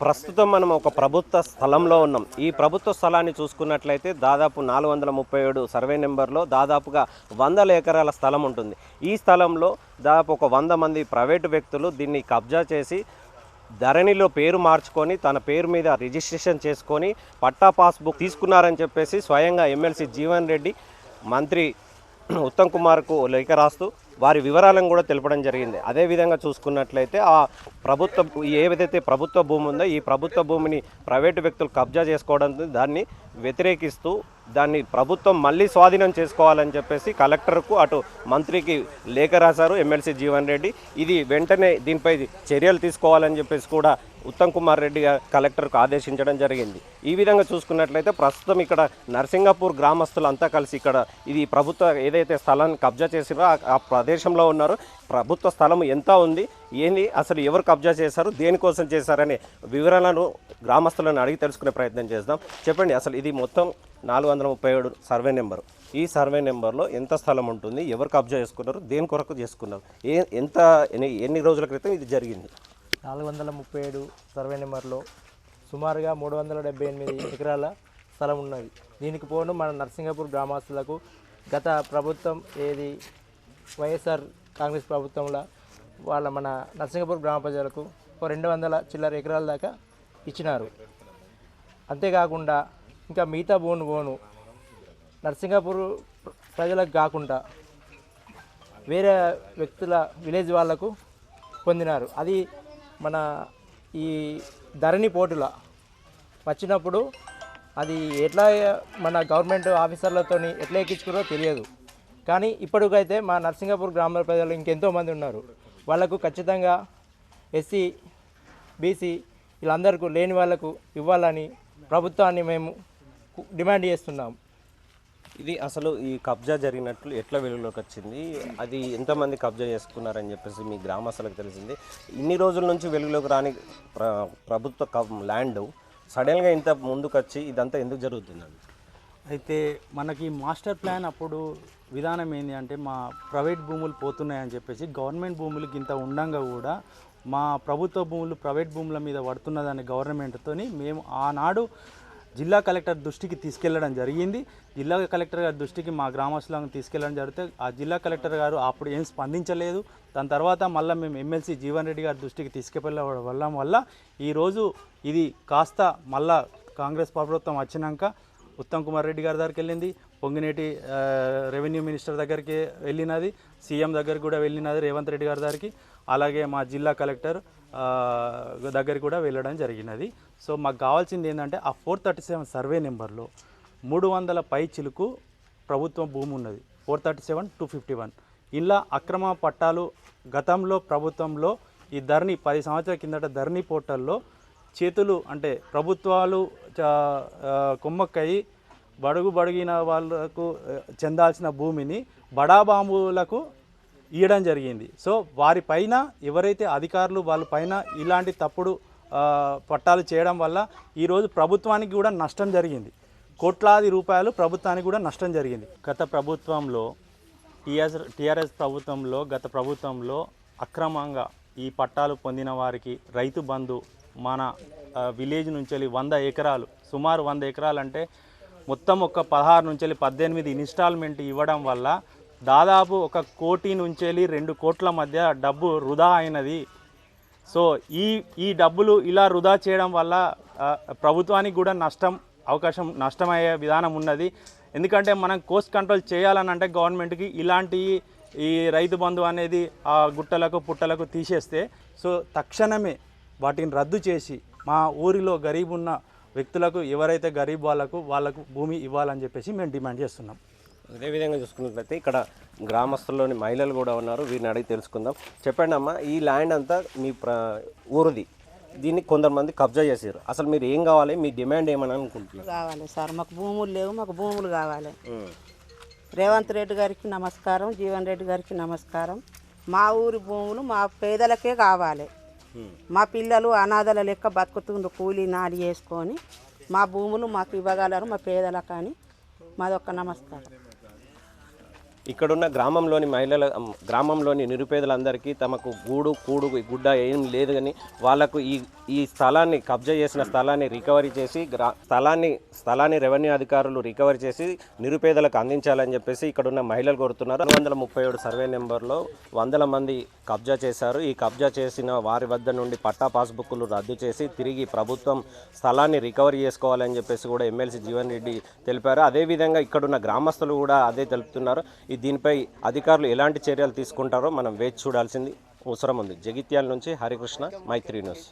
ప్రస్తుతం మనం ఒక ప్రభుత్వ స్థలంలో ఉన్నాం. ఈ ప్రభుత్వ స్థలాన్ని చూసుకున్నట్లయితే దాదాపు నాలుగు వందల ముప్పై ఏడు సర్వే నెంబర్లో దాదాపుగా వందల ఎకరాల స్థలం ఉంటుంది. ఈ స్థలంలో దాదాపు ఒక వంద మంది ప్రైవేటు వ్యక్తులు దీన్ని కబ్జా చేసి ధరణిలో పేరు మార్చుకొని తన పేరు మీద రిజిస్ట్రేషన్ చేసుకొని పట్టా పాస్బుక్ తీసుకున్నారని చెప్పేసి స్వయంగా ఎమ్మెల్సీ జీవన్ రెడ్డి మంత్రి ఉత్తమ్ కుమార్కు లేఖ రాస్తూ వారి వివరాలను కూడా తెలపడం జరిగింది. అదేవిధంగా చూసుకున్నట్లయితే ఆ ప్రభుత్వ ఏదైతే ప్రభుత్వ భూమి ఉందో ఈ ప్రభుత్వ భూమిని ప్రైవేటు వ్యక్తులు కబ్జా చేసుకోవడంతో దాన్ని వ్యతిరేకిస్తూ దాన్ని ప్రభుత్వం మళ్ళీ స్వాధీనం చేసుకోవాలని చెప్పేసి కలెక్టర్కు అటు మంత్రికి లేఖ రాశారు ఎమ్మెల్సీ జీవన్ రెడ్డి. ఇది వెంటనే దీనిపై చర్యలు తీసుకోవాలని చెప్పేసి కూడా ఉత్తమ్ కుమార్ రెడ్డి కలెక్టర్కు ఆదేశించడం జరిగింది. ఈ విధంగా చూసుకున్నట్లయితే ప్రస్తుతం ఇక్కడ నర్సింగపూర్ గ్రామస్తులు అంతా కలిసి ఇక్కడ ఇది ప్రభుత్వ ఏదైతే స్థలాన్ని కబ్జా చేసిరో ఆ- ప్రదేశంలో ఉన్నారో. ప్రభుత్వ స్థలం ఎంత ఉంది? ఏంది? అసలు ఎవరు కబ్జా చేశారు? దేనికోసం చేశారనే వివరాలను గ్రామస్తులను అడిగి తెలుసుకునే ప్రయత్నం చేద్దాం. చెప్పండి అసలు ఇది మొత్తం నాలుగు వందల ముప్పై ఏడు సర్వే నెంబరు. ఈ సర్వే నెంబర్లో ఎంత స్థలం ఉంటుంది? ఎవరు కబ్జా చేసుకున్నారు? దేని కొరకు చేసుకున్నారు? ఏ ఎంత ఎన్ని రోజుల క్రితం ఇది జరిగింది? నాలుగు వందల ముప్పై ఏడు సర్వే నెంబర్లో సుమారుగా మూడు వందల డెబ్బై ఎనిమిది ఎకరాల స్థలం ఉన్నది. దీనికి పోను మన నర్సింగపూర్ గ్రామస్తులకు గత ప్రభుత్వం ఏది వైఎస్ఆర్ కాంగ్రెస్ ప్రభుత్వంలో వాళ్ళ మన నర్సింగపూర్ గ్రామ ప్రజలకు ఒక రెండు వందల చిల్లర ఎకరాల దాకా ఇచ్చినారు. అంతేకాకుండా ఇంకా మిగతా బోను బోను నర్సింగపూర్ ప్రజలకు కాకుండా వేరే వ్యక్తుల విలేజ్ వాళ్ళకు పొందినారు. అది మన ఈ ధరణి పోటుల వచ్చినప్పుడు అది ఎట్లా మన గవర్నమెంట్ ఆఫీసర్లతో ఎట్లా ఎక్కించుకురో తెలియదు. కానీ ఇప్పటికైతే మా నర్సింగపూర్ గ్రామ ప్రజలు ఇంకెంతోమంది ఉన్నారు. వాళ్ళకు ఖచ్చితంగా ఎస్సీ బీసీ వీళ్ళందరికీ లేని వాళ్ళకు ఇవ్వాలని ప్రభుత్వాన్ని మేము డిమాండ్ చేస్తున్నాం. ఇది అసలు ఈ కబ్జా జరిగినట్లు ఎట్లా వెలుగులోకి వచ్చింది? అది ఎంతమంది కబ్జా చేసుకున్నారని చెప్పేసి మీ గ్రామస్తులకు తెలిసింది. ఇన్ని రోజుల నుంచి వెలుగులోకి రాని ప్ర ప్రభుత్వ కబ్- ల్యాండ్ సడన్గా ఇంత ముందుకు వచ్చి ఇదంతా ఎందుకు జరుగుతుందండి అయితే మనకి మాస్టర్ ప్లాన్ అప్పుడు విధానం ఏంటి అంటే మా ప్రైవేట్ భూములు పోతున్నాయని చెప్పేసి గవర్నమెంట్ భూములకి ఇంత ఉండంగా కూడా మా ప్రభుత్వ భూములు ప్రైవేట్ భూముల మీద పడుతున్నదని గవర్నమెంట్తో మేము ఆనాడు జిల్లా కలెక్టర్ దృష్టికి తీసుకెళ్ళడం జరిగింది. జిల్లా కలెక్టర్ గారి దృష్టికి మా గ్రామస్తులను తీసుకెళ్ళడం జరిగితే ఆ జిల్లా కలెక్టర్ గారు అప్పుడు ఏం స్పందించలేదు. దాని తర్వాత మళ్ళీ మేము ఎమ్మెల్సీ జీవన్ రెడ్డి గారి దృష్టికి తీసుకెళ్ళడం వల్ల వల్ల ఈరోజు ఇది కాస్త మళ్ళా కాంగ్రెస్ ప్రభుత్వం వచ్చినాక ఉత్తమ్ కుమార్ రెడ్డి గారి దగ్గరికి వెళ్ళింది. పొంగినేటి రెవెన్యూ మినిస్టర్ దగ్గరికి వెళ్ళినది సీఎం దగ్గరికి కూడా వెళ్ళినది రేవంత్ రెడ్డి గారి దగ్గరికి. అలాగే మా జిల్లా కలెక్టర్ దగ్గరికి కూడా వెళ్ళడం జరిగినది. సో మాకు కావాల్సింది ఏంటంటే ఆ ఫోర్ థర్టీ సెవెన్ సర్వే నెంబర్లో మూడు వందల పై చిలుకు ప్రభుత్వం భూమి ఉన్నది. Four thirty seven two fifty one. ఇలా అక్రమ పట్టాలు గతంలో ప్రభుత్వంలో ఈ ధరణి పది సంవత్సరాల కిందట ధరణి పోర్టల్లో చేతులు అంటే ప్రభుత్వాలు చ- బడుగు బడిగిన వాళ్ళకు చెందాల్సిన భూమిని బడాబాంబులకు ఇవ్వడం జరిగింది. సో వారి పైన ఎవరైతే అధికారులు వాళ్ళ పైన ఇలాంటి తప్పుడు పట్టాలు చేయడం వల్ల ఈరోజు ప్రభుత్వానికి కూడా నష్టం జరిగింది. కోట్లాది రూపాయలు ప్రభుత్వానికి కూడా నష్టం జరిగింది. గత ప్రభుత్వంలో టీఆర్ఎస్ టీఆర్ఎస్ ప్రభుత్వంలో గత ప్రభుత్వంలో అక్రమంగా ఈ పట్టాలు పొందిన వారికి రైతు బంధు మన విలేజ్ నుంచి వెళ్ళి వంద ఎకరాలు సుమారు వంద ఎకరాలు అంటే మొత్తం ఒక పదహారు నుంచి వెళ్ళి పద్దెనిమిది ఇన్స్టాల్మెంట్ ఇవ్వడం వల్ల దాదాపు ఒక కోటి నుంచి వెళ్ళి రెండు కోట్ల మధ్య డబ్బు వృధా అయినది. సో ఈ ఈ డబ్బులు ఇలా వృధా చేయడం వల్ల ప్రభుత్వానికి కూడా నష్టం అవకాశం నష్టమయ్యే విధానం ఉన్నది. ఎందుకంటే మనం కోస్ట్ కంట్రోల్ చేయాలని అంటే గవర్నమెంట్కి ఇలాంటి ఈ రైతు బంధు అనేది ఆ గుట్టలకు పుట్టలకు తీసేస్తే సో తక్షణమే వాటిని రద్దు చేసి మా ఊరిలో గరీబ్ ఉన్న వ్యక్తులకు ఎవరైతే గరీబ్ వాళ్ళకు వాళ్ళకు భూమి ఇవ్వాలని చెప్పేసి మేము డిమాండ్ చేస్తున్నాం. అదేవిధంగా చూసుకున్నట్లయితే ఇక్కడ గ్రామస్తుల్లోని మహిళలు కూడా ఉన్నారు. వీరిని అడిగి తెలుసుకుందాం. చెప్పండి అమ్మా ఈ ల్యాండ్ అంతా మీ ప్ర ఊరిది. దీన్ని కొంతమంది కబ్జా చేశారు. అసలు మీరు ఏం కావాలి? మీ డిమాండ్ ఏమని అనుకుంటున్నారు? కావాలి సార్ మాకు భూములు లేవు మాకు భూములు కావాలి. రేవంత్ రెడ్డి గారికి నమస్కారం జీవన్ రెడ్డి గారికి నమస్కారం. మా ఊరి భూములు మా పేదలకే కావాలి. మా పిల్లలు అనాథల లెక్క బతుకుతుండ్రు కూలి నాడి చేసుకొని. మా భూములు మాకు ఇవ్వగలరు మా పేదల కానీ. మాదొక్క నమస్కారం. ఇక్కడున్న గ్రామంలోని మహిళల గ్రామంలోని నిరుపేదలందరికీ తమకు గూడు కూడు గుడ్డ ఏం లేదు కానీ వాళ్ళకు ఈ ఈ స్థలాన్ని కబ్జా చేసిన స్థలాన్ని రికవరీ చేసి గ్రా స్థలాన్ని స్థలాన్ని రెవెన్యూ అధికారులు రికవరీ చేసి నిరుపేదలకు అందించాలని చెప్పేసి ఇక్కడున్న మహిళలు కోరుతున్నారు. రెండు వందల ముప్పై ఏడు సర్వే నెంబర్లో వందల మంది కబ్జా చేశారు. ఈ కబ్జా చేసిన వారి వద్ద నుండి పట్టా పాస్బుక్లు రద్దు చేసి తిరిగి ప్రభుత్వం స్థలాన్ని రికవరీ చేసుకోవాలని చెప్పేసి కూడా ఎమ్మెల్సీ జీవన్ రెడ్డి తెలిపారు. అదేవిధంగా ఇక్కడున్న గ్రామస్తులు కూడా అదే తెలుపుతున్నారు. దీనిపై అధికారులు ఎలాంటి చర్యలు తీసుకుంటారో మనం వేచి చూడాల్సింది. అవసరం ఉంది. జగిత్యాల నుంచి హరికృష్ణ మైత్రి న్యూస్.